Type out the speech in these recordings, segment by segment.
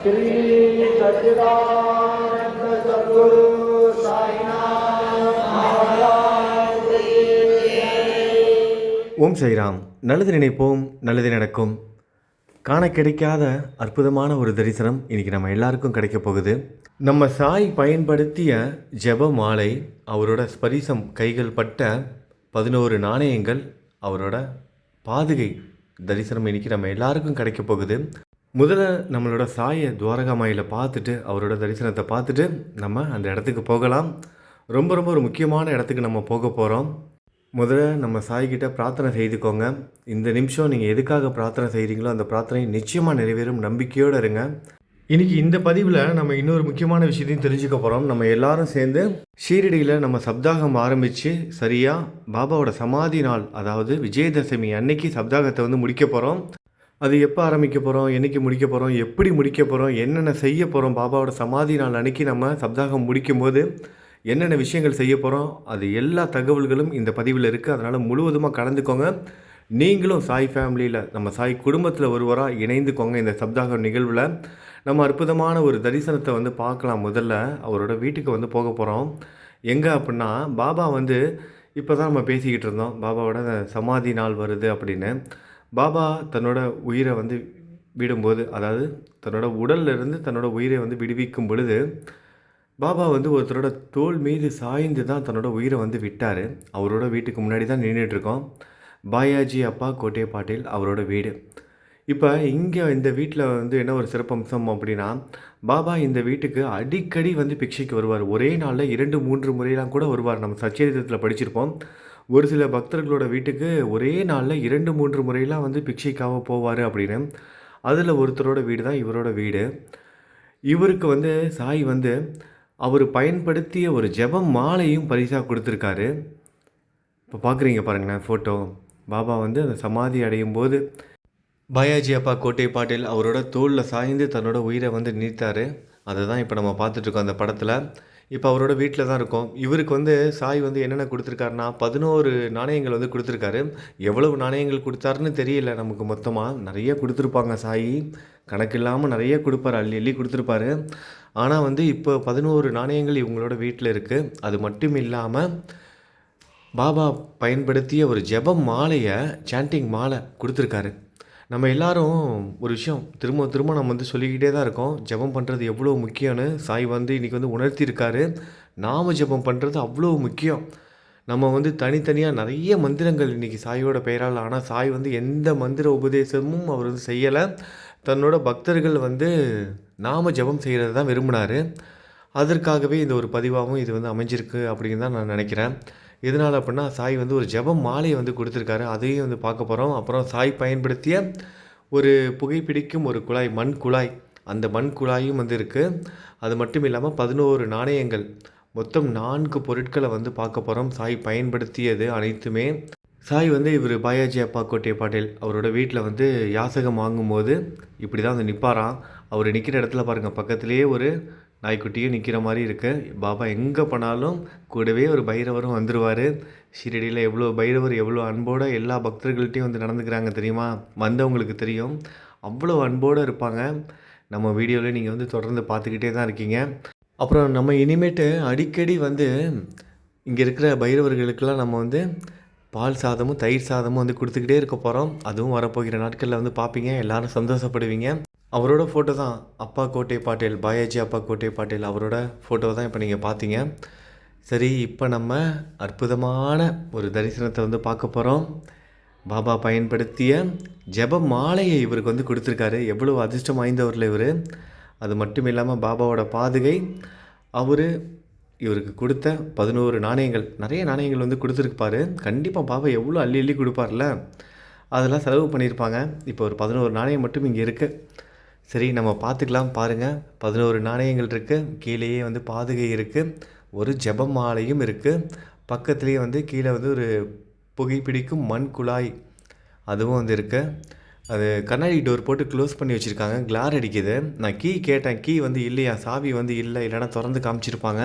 श्री सच्चिदानंद सद्गुरु साईनाथ महाराज की ஓம் சைராம் நல்லது நினைப்போம் நல்லது நடக்கும் காண கிடைக்காத அற்புதமான ஒரு தரிசனம் இன்னைக்கு நம்ம எல்லாருக்கும் கிடைக்க போகுது நம்ம சாய் பயன்படுத்திய ஜெப மாலை அவரோட ஸ்பரிசம் கைகள் பட்ட பதினோரு நாணயங்கள் அவரோட பாதுகை தரிசனம் இன்னைக்கு நம்ம எல்லாருக்கும் கிடைக்க போகுது முதல்ல நம்மளோட சாயை துவாரகாமாயில் பார்த்துட்டு அவரோட தரிசனத்தை பார்த்துட்டு நம்ம அந்த இடத்துக்கு போகலாம். ரொம்ப ரொம்ப ஒரு முக்கியமான இடத்துக்கு நம்ம போக போகிறோம் முதல்ல நம்ம சாய்கிட்ட பிரார்த்தனை செய்துக்கோங்க. இந்த நிமிஷம் நீங்கள் எதுக்காக பிரார்த்தனை செய்கிறீங்களோ அந்த பிரார்த்தனை நிச்சயமாக நிறைவேறும். நம்பிக்கையோடு இருங்க. இன்றைக்கி இந்த பதிவில் நம்ம இன்னொரு முக்கியமான விஷயத்தையும் தெரிஞ்சுக்க போகிறோம் நம்ம எல்லாரும் சேர்ந்து ஷீரடியில் நம்ம சப்தாகம் ஆரம்பித்து சரியாக பாபாவோட சமாதி நாள் அதாவது விஜயதசமி அன்னைக்கு சப்தாகத்தை வந்து முடிக்க போகிறோம் அது எப்போ ஆரம்பிக்க போகிறோம் என்னைக்கு முடிக்க போகிறோம் எப்படி முடிக்க போகிறோம் என்னென்ன செய்ய போகிறோம் பாபாவோட சமாதி நாள் அன்னைக்கு நம்ம சப்தாகம் முடிக்கும்போது என்னென்ன விஷயங்கள் செய்ய போகிறோம் அது எல்லா தகவல்களும் இந்த பதிவில் இருக்குது அதனால் முழுவதுமாக கலந்துக்கோங்க. நீங்களும் சாய் ஃபேமிலியில் நம்ம சாய் குடும்பத்தில் ஒருவராக இணைந்துக்கோங்க இந்த சப்தாக நிகழ்வில். நம்ம அற்புதமான ஒரு தரிசனத்தை வந்து பார்க்கலாம் முதல்ல. அவரோட வீட்டுக்கு வந்து போக போகிறோம் எங்கே அப்படின்னா பாபா வந்து இப்போ தான் நம்ம பேசிக்கிட்டு இருந்தோம். பாபாவோட சமாதி நாள் வருது அப்படின்னு. பாபா தன்னோட உயிரை வந்து விடும்போது அதாவது தன்னோட உடல்லிருந்து தன்னோட உயிரை வந்து விடுவிக்கும் பொழுது பாபா வந்து ஒருத்தரோட தோள் மீது சாய்ந்து தான் தன்னோட உயிரை வந்து விட்டார். அவரோட வீட்டுக்கு முன்னாடி தான் நின்றுட்டுருக்கோம் பாயாஜி அப்பா கோட்டை பாட்டில் அவரோட வீடு. இப்போ இங்கே இந்த வீட்டில் வந்து என்ன ஒரு சிறப்பம்சம் அப்படின்னா பாபா இந்த வீட்டுக்கு அடிக்கடி வந்து பிக்ஷைக்கு வருவார். ஒரே நாளில் இரண்டு மூன்று முறையெல்லாம் கூட வருவார். நம்ம சச்சரித்திரத்தில் படிச்சிருப்போம். ஒரு சில பக்தர்களோட வீட்டுக்கு ஒரே நாளில் இரண்டு மூன்று முறையெல்லாம் வந்து பிக்ஷைக்காக போவார் அப்படின்னு. அதில் ஒருத்தரோட வீடு தான் இவரோட வீடு. இவருக்கு வந்து சாய் வந்து அவர் பயன்படுத்திய ஒரு ஜெபம் மாலையும் பரிசாக கொடுத்துருக்காரு. இப்போ பார்க்குறீங்க பாருங்களேன் ஃபோட்டோ பாபா வந்து அந்த சமாதி அடையும் போது பாயாஜி அப்பா கோட்டை பாட்டில் அவரோட தோளில் சாய்ந்து தன்னோட உயிரை வந்து நீத்தார். அதை தான் இப்போ நம்ம பார்த்துட்ருக்கோம் அந்த படத்தில். இப்போ அவரோட வீட்டில் தான் இருக்கோம். இவருக்கு வந்து சாய் வந்து என்னென்ன கொடுத்துருக்காருனா பதினோரு நாணயங்கள் வந்து கொடுத்துருக்காரு. எவ்வளவு நாணயங்கள் கொடுத்தாருன்னு தெரியல நமக்கு மொத்தமாக நிறைய கொடுத்துருப்பாங்க சாய். கணக்கு இல்லாமல் நிறைய கொடுப்பாரு அள்ளி அள்ளி கொடுத்துருப்பாரு. ஆனால் வந்து இப்போ பதினோரு நாணயங்கள் இவங்களோட வீட்டில் இருக்குது அது மட்டும் இல்லாமல் பாபா பயன்படுத்திய ஒரு ஜெப மாலையை சாண்டிங் மாலை கொடுத்துருக்காரு. நம்ம எல்லாரும் ஒரு விஷயம் திரும்ப திரும்ப நம்ம வந்து சொல்லிக்கிட்டே தான் இருக்கோம். ஜெபம் பண்ணுறது எவ்வளோ முக்கியம்னு சாய் வந்து இன்றைக்கி வந்து உணர்த்தியிருக்காரு. நாம ஜெபம் பண்ணுறது அவ்வளோ முக்கியம். நம்ம வந்து தனித்தனியாக நிறைய மந்திரங்கள் இன்றைக்கி சாயோட பெயரால் ஆனால் சாய் வந்து எந்த மந்திர உபதேசமும் அவர் வந்து செய்யலை. தன்னோட பக்தர்கள் வந்து நாம ஜெபம் செய்கிறது தான் விரும்பினார். அதற்காகவே இந்த ஒரு பதிவாகவும் இது வந்து அமைஞ்சிருக்கு அப்படின்னு தான் நான் நினைக்கிறேன். எதனால் அப்படின்னா சாய் வந்து ஒரு ஜபம் மாலையை வந்து கொடுத்துருக்காரு. அதையும் வந்து பார்க்க போகிறோம் அப்புறம் சாய் பயன்படுத்திய ஒரு புகைப்பிடிக்கும் ஒரு குழாய் மண் குழாய். அந்த மண் குழாயும் வந்து இருக்குது அது மட்டும் இல்லாமல் பதினோரு நாணயங்கள். மொத்தம் நான்கு பொருட்களை வந்து பார்க்க போகிறோம் சாய் பயன்படுத்தியது அனைத்துமே. சாய் வந்து இவர் பாயாஜி அப்பா கோட்டை பாட்டில். அவரோட வீட்டில் வந்து யாசகம் வாங்கும்போது இப்படி தான் வந்து நிற்பாராம் அவர் நிற்கிற இடத்துல பாருங்கள் பக்கத்துலேயே ஒரு நாய்க்குட்டியும் நிற்கிற மாதிரி இருக்குது பாபா எங்கே போனாலும் கூடவே ஒரு பைரவரும் வந்துடுவார் ஷிரடியில் எவ்வளோ பைரவர் எவ்வளோ அன்போடு எல்லா பக்தர்கள்ட்டையும் வந்து நடந்துக்கிறாங்க தெரியுமா? வந்தவங்களுக்கு தெரியும். அவ்வளோ அன்போடு இருப்பாங்க. நம்ம வீடியோவில் நீங்கள் வந்து தொடர்ந்து பார்த்துக்கிட்டே தான் இருக்கீங்க. அப்புறம் நம்ம இனிமேட்டு அடிக்கடி வந்து இங்கே இருக்கிற பைரவர்களுக்கெல்லாம் நம்ம வந்து பால் சாதமும் தயிர் சாதமும் வந்து கொடுத்துக்கிட்டே இருக்க போகிறோம் அதுவும் வரப்போகிற நாட்களில் வந்து பார்ப்பீங்க. எல்லாரும் சந்தோஷப்படுவீங்க. அவரோட ஃபோட்டோ தான் அப்பா கோட்டை பாட்டேல் பாயாஜி அப்பா கோட்டை பாட்டேல் அவரோட ஃபோட்டோ தான் இப்போ நீங்கள் பார்த்தீங்க சரி இப்போ நம்ம அற்புதமான ஒரு தரிசனத்தை வந்து பார்க்க போகிறோம் பாபா பயன்படுத்திய ஜெப மாலையை இவருக்கு வந்து கொடுத்துருக்காரு. எவ்வளோ அதிர்ஷ்டம் வாய்ந்தவரில் இவர். அது மட்டும் இல்லாமல் பாபாவோட பாதுகை. அவர் இவருக்கு கொடுத்த பதினோரு நாணயங்கள் நிறைய நாணயங்கள் வந்து கொடுத்துருப்பாரு. கண்டிப்பாக பாபா எவ்வளோ அள்ளி அள்ளி கொடுப்பார்ல. அதெல்லாம் செலவு பண்ணியிருப்பாங்க. இப்போ ஒரு பதினோரு நாணயம் மட்டும் இங்கே இருக்குது சரி நம்ம பார்த்துக்கலாம் பாருங்கள் பதினோரு நாணயங்கள் இருக்குது கீழேயே வந்து பாதுகை இருக்குது ஒரு ஜெப மாலையும் இருக்குது பக்கத்துலேயே வந்து கீழே வந்து ஒரு புகைப்பிடிக்கும் மண் குழாய் அதுவும் வந்து இருக்குது அது கண்ணாடி டோர் போட்டு க்ளோஸ் பண்ணி வச்சுருக்காங்க. கிளார் அடிக்குது. நான் கீ கேட்டேன். கீ வந்து இல்லையா? சாவி வந்து இல்லை. இல்லைன்னா திறந்து காமிச்சிருப்பாங்க.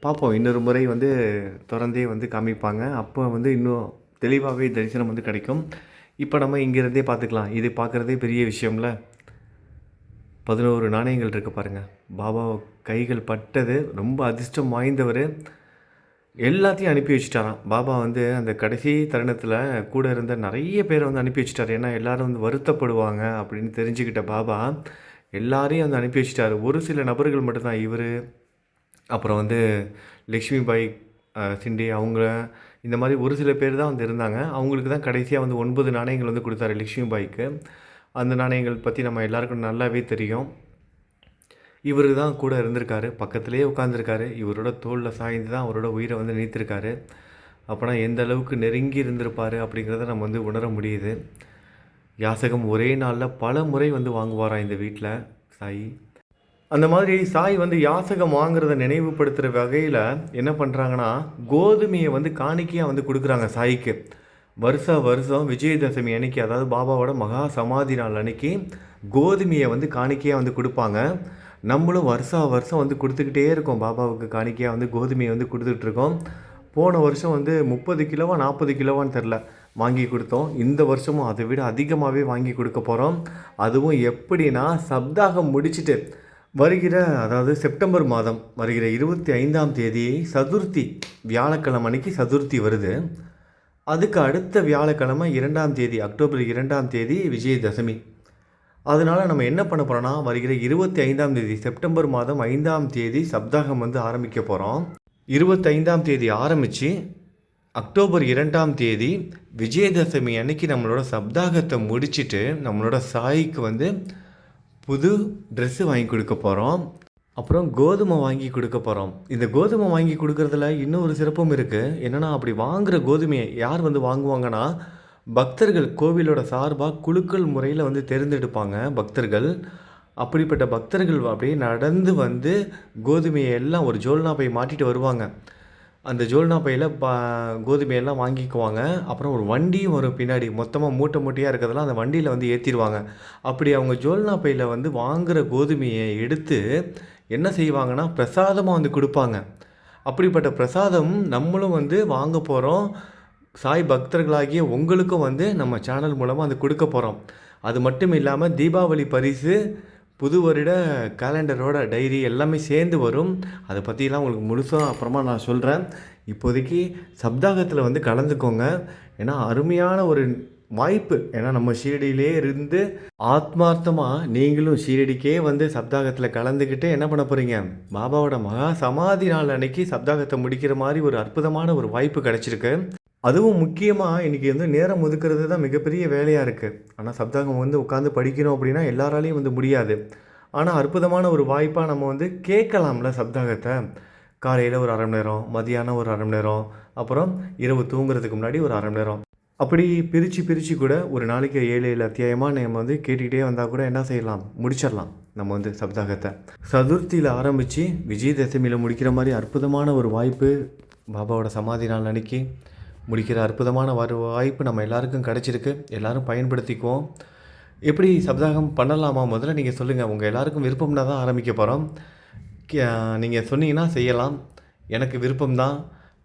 பார்ப்போம். இன்னொரு முறை வந்து திறந்தே வந்து காமிப்பாங்க. அப்போ வந்து இன்னும் தெளிவாகவே தரிசனம் வந்து கிடைக்கும். இப்போ நம்ம இங்கேருந்தே பார்த்துக்கலாம். இது பார்க்குறதே பெரிய விஷயம்ல. பதினோரு நாணயங்கள் இருக்குது பாருங்கள் பாபா கைகள் பட்டது ரொம்ப அதிர்ஷ்டம் வாய்ந்தவர். எல்லாத்தையும் அனுப்பி வச்சுட்டாராம். பாபா வந்து அந்த கடைசி தருணத்தில் கூட இருந்த நிறைய பேரை வந்து அனுப்பி வச்சுட்டார். ஏன்னா எல்லாரும் வந்து வருத்தப்படுவாங்க அப்படின்னு தெரிஞ்சுக்கிட்ட பாபா எல்லாரையும் வந்து அனுப்பி வச்சுட்டாரு. ஒரு சில நபர்கள் மட்டும்தான் இவர் அப்புறம் வந்து லக்ஷ்மி பாய் சிண்டி அவங்க இந்த மாதிரி ஒரு சில பேர் தான் வந்து இருந்தாங்க. அவங்களுக்கு தான் கடைசியாக வந்து ஒன்பது நாணயங்கள் வந்து கொடுத்தாரு லக்ஷ்மி பாய்க்கு அந்த நாணயங்கள் பற்றி நம்ம எல்லாருக்கும் நல்லாவே தெரியும். இவர் தான் கூட இருந்திருக்காரு. பக்கத்துலேயே உட்காந்துருக்காரு இவரோட தோளில் சாய்ந்து தான் அவரோட உயிரை வந்து நீத்திருக்காரு. அப்போனா எந்த அளவுக்கு நெருங்கி இருந்திருப்பார் அப்படிங்கிறத நம்ம வந்து உணர முடியுது. யாசகம் ஒரே நாளில் பல முறை வந்து வாங்குவாராம் இந்த வீட்டில் சாய். அந்த மாதிரி சாய் வந்து யாசகம் வாங்குறத நினைவுபடுத்துகிற வகையில் என்ன பண்ணுறாங்கன்னா கோதுமையை வந்து காணிக்கையாக வந்து கொடுக்குறாங்க சாய்க்கு. வருஷா வருஷம் விஜயதசமி அன்னைக்கு அதாவது பாபாவோட மகா சமாதி நாள் அன்னைக்கு கோதுமையை வந்து காணிக்கையாக வந்து கொடுப்பாங்க. நம்மளும் வருஷா வருஷம் வந்து கொடுத்துக்கிட்டே இருக்கோம். பாபாவுக்கு காணிக்கையாக வந்து கோதுமையை வந்து கொடுத்துட்ருக்கோம் போன வருஷம் வந்து முப்பது கிலோவா நாற்பது கிலோவான்னு தெரில வாங்கி கொடுத்தோம். இந்த வருஷமும் அதை விட அதிகமாகவே வாங்கி கொடுக்க போகிறோம் அதுவும் எப்படின்னா சப்தாகம் முடிச்சிட்டு வருகிற அதாவது செப்டம்பர் மாதம் வருகிற இருபத்தி ஐந்தாம் தேதி சதுர்த்தி வியாழக்கிழமை அன்னைக்கு சதுர்த்தி வருது. அதுக்கு அடுத்த வியாழக்கிழமை இரண்டாம் தேதி அக்டோபர் இரண்டாம் தேதி விஜயதசமி. அதனால் நம்ம என்ன பண்ண போகிறோன்னா வருகிற இருபத்தி ஐந்தாம் தேதி செப்டம்பர் மாதம் ஐந்தாம் தேதி சப்தாகம் வந்து ஆரம்பிக்க போகிறோம் இருபத்தைந்தாம் தேதி ஆரம்பித்து அக்டோபர் இரண்டாம் தேதி விஜயதசமி அன்னைக்கு நம்மளோட சப்தாகத்தை முடிச்சிட்டு நம்மளோட சாய்க்கு வந்து புது ட்ரெஸ்ஸு வாங்கி கொடுக்க போகிறோம் அப்புறம் கோதுமை வாங்கி கொடுக்க போகிறோம் இந்த கோதுமை வாங்கி கொடுக்கறதுல இன்னொரு சிறப்பும் இருக்குது என்னென்னா அப்படி வாங்குகிற கோதுமையை யார் வந்து வாங்குவாங்கன்னா பக்தர்கள் கோவிலோட சார்பாக குலுக்கல் முறையில் வந்து தேர்ந்தெடுப்பாங்க பக்தர்கள். அப்படிப்பட்ட பக்தர்கள் அப்படியே நடந்து வந்து கோதுமையை எல்லாம் ஒரு ஜோல்னா பை மாட்டிட்டு வருவாங்க. அந்த ஜோல்னா பையில் பா கோதுமையெல்லாம் வாங்கிக்குவாங்க. அப்புறம் ஒரு வண்டியும் வரும் பின்னாடி. மொத்தமாக மூட்டை மூட்டையாக இருக்கிறதெல்லாம் அந்த வண்டியில் வந்து ஏற்றிடுவாங்க அப்படி அவங்க ஜோல்னா பையில் வந்து வாங்குகிற கோதுமையை எடுத்து என்ன செய்வாங்கன்னா பிரசாதமாக வந்து கொடுப்பாங்க. அப்படிப்பட்ட பிரசாதம் நம்மளும் வந்து வாங்க போகிறோம் சாய் பக்தர்களாகிய உங்களுக்கும் வந்து நம்ம சேனல் மூலமாக வந்து கொடுக்க போகிறோம் அது மட்டும் இல்லாமல் தீபாவளி பரிசு புது வருட கேலண்டரோட டைரி எல்லாமே சேர்ந்து வரும். அதை பற்றிலாம் உங்களுக்கு முழுசாக அப்புறமா நான் சொல்கிறேன் இப்போதைக்கு சப்தாகத்தில் வந்து கலந்துக்கோங்க. ஏன்னா அருமையான ஒரு வாய்ப்பு. ஏன்னா நம்ம ஷீரடியிலே இருந்து ஆத்மார்த்தமாக நீங்களும் ஷீரடிக்கே வந்து சப்தாகத்தில் கலந்துக்கிட்டு என்ன பண்ண போகிறீங்க பாபாவோட மகா சமாதி நாள் அன்னைக்கு சப்தாகத்தை முடிக்கிற மாதிரி ஒரு அற்புதமான ஒரு வாய்ப்பு கிடச்சிருக்கு. அதுவும் முக்கியமாக இன்றைக்கி வந்து நேரம் ஒதுக்கிறது தான் மிகப்பெரிய வேலையாக இருக்குது ஆனால் சப்தாகம் வந்து உட்காந்து படிக்கணும் அப்படின்னா எல்லாராலையும் வந்து முடியாது. ஆனால் அற்புதமான ஒரு வாய்ப்பாக நம்ம வந்து கேட்கலாம்ல சப்தாகத்தை. காலையில் ஒரு அரை மணி நேரம் மதியானம் ஒரு அரை மணி நேரம் அப்புறம் இரவு தூங்குறதுக்கு முன்னாடி ஒரு அரை மணி நேரம். அப்படி பிரித்து பிரித்து கூட ஒரு நாளைக்கு ஏழு ஏழு அத்தியாயமாக நம்ம வந்து கேட்டுக்கிட்டே வந்தால் கூட என்ன செய்யலாம்? முடிச்சிடலாம். நம்ம வந்து சப்தாகத்தை. சதுர்த்தியில் ஆரம்பித்து விஜயதசமியில் முடிக்கிற மாதிரி அற்புதமான ஒரு வாய்ப்பு பாபாவோட சமாதி நாள் அன்னைக்கு முடிக்கிற அற்புதமான ஒரு வாய்ப்பு நம்ம எல்லாருக்கும் கிடச்சிருக்கு. எல்லோரும் பயன்படுத்திக்குவோம். எப்படி சப்தாகம் பண்ணலாமா? முதல்ல நீங்கள் சொல்லுங்கள் உங்கள் எல்லாருக்கும் விருப்பம்னா தான் ஆரம்பிக்க போகிறோம் நீங்கள் சொன்னீங்கன்னா செய்யலாம். எனக்கு விருப்பம்தான்.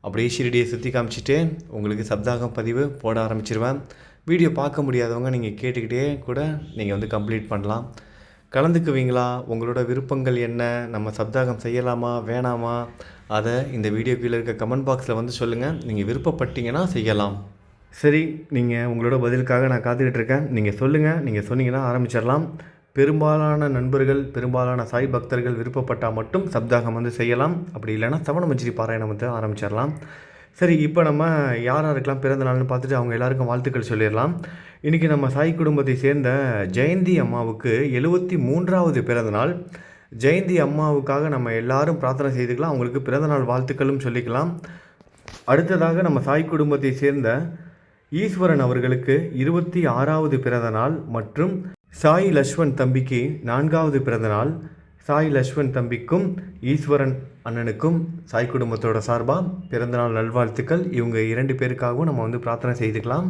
அப்படியே ஷிரடியை சுற்றி காமிச்சிட்டு உங்களுக்கு சப்தாகம் பதிவு போட ஆரம்பிச்சிருவேன். வீடியோ பார்க்க முடியாதவங்க நீங்கள் கேட்டுக்கிட்டே கூட நீங்கள் வந்து கம்ப்ளீட் பண்ணலாம். கலந்துக்குவீங்களா? உங்களோட விருப்பங்கள் என்ன? நம்ம சப்தாகம் செய்யலாமா? வேணாமா? அதை இந்த வீடியோ கீழே இருக்க கமெண்ட் பாக்ஸில் வந்து சொல்லுங்கள் நீங்கள் விருப்பப்பட்டீங்கன்னா செய்யலாம். சரி நீங்கள் உங்களோட பதிலுக்காக நான் காத்துக்கிட்டு இருக்கேன். நீங்கள் சொல்லுங்கள் நீங்கள் சொன்னீங்கன்னா ஆரம்பிச்சிடலாம். பெரும்பாலான நண்பர்கள் பெரும்பாலான சாய் பக்தர்கள் விருப்பப்பட்டால் மட்டும் சப்தாகம் வந்து செய்யலாம். அப்படி இல்லைனா சவண மஞ்சிரி பாராயணம் வந்து ஆரம்பிச்சிடலாம். சரி இப்போ நம்ம யார் யாருக்கெல்லாம் பிறந்த நாள்னு பார்த்துட்டு அவங்க எல்லாருக்கும் வாழ்த்துக்கள் சொல்லிடலாம். இன்றைக்கி நம்ம சாய் குடும்பத்தை சேர்ந்த ஜெயந்தி அம்மாவுக்கு எழுபத்தி மூன்றாவது பிறந்த நாள். ஜெயந்தி அம்மாவுக்காக நம்ம எல்லாரும் பிரார்த்தனை செய்துக்கலாம். அவங்களுக்கு பிறந்தநாள் வாழ்த்துக்களும் சொல்லிக்கலாம். அடுத்ததாக நம்ம சாய் குடும்பத்தை சேர்ந்த ஈஸ்வரன் அவர்களுக்கு இருபத்தி ஆறாவது பிறந்த நாள் மற்றும் சாய் லஷ்வன் தம்பிக்கு நான்காவது பிறந்தநாள். சாய் லஷ்வன் தம்பிக்கும் ஈஸ்வரன் அண்ணனுக்கும் சாய் குடும்பத்தோட சார்பாக பிறந்தநாள் நல்வாழ்த்துக்கள். இவங்க இரண்டு பேருக்காகவும் நம்ம வந்து பிரார்த்தனை செய்துக்கலாம்.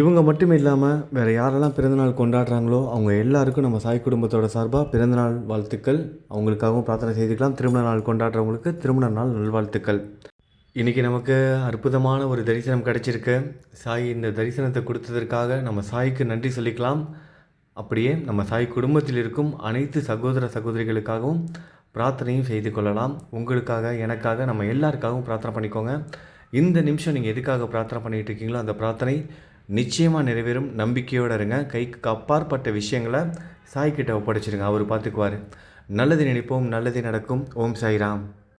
இவங்க மட்டும் இல்லாமல் வேறு யாரெல்லாம் பிறந்தநாள் கொண்டாடுறாங்களோ அவங்க எல்லாருக்கும் நம்ம சாய் குடும்பத்தோட சார்பாக பிறந்தநாள் வாழ்த்துக்கள். அவங்களுக்காகவும் பிரார்த்தனை செய்துக்கலாம். திருமண நாள் கொண்டாடுறவங்களுக்கு திருமண நாள் நல்வாழ்த்துக்கள். இன்றைக்கி நமக்கு அற்புதமான ஒரு தரிசனம் கிடச்சிருக்கு. சாய் இந்த தரிசனத்தை கொடுத்ததற்காக நம்ம சாய்க்கு நன்றி சொல்லிக்கலாம். அப்படியே நம்ம சாய் குடும்பத்தில் இருக்கும் அனைத்து சகோதர சகோதரிகளுக்காகவும் பிரார்த்தனையும் செய்து கொள்ளலாம். உங்களுக்காக எனக்காக நம்ம எல்லாருக்காகவும் பிரார்த்தனை பண்ணிக்கோங்க. இந்த நிமிஷம் நீங்கள் எதுக்காக பிரார்த்தனை பண்ணிகிட்டு இருக்கீங்களோ அந்த பிரார்த்தனை நிச்சயமாக நிறைவேறும். நம்பிக்கையோடு இருங்க. கைக்கு அப்பாற்பட்ட விஷயங்களை சாய்கிட்ட ஒப்படைச்சிருங்க. அவர் பார்த்துக்குவார். நல்லது நினைப்போம். நல்லது நடக்கும். ஓம் சாய்ராம்.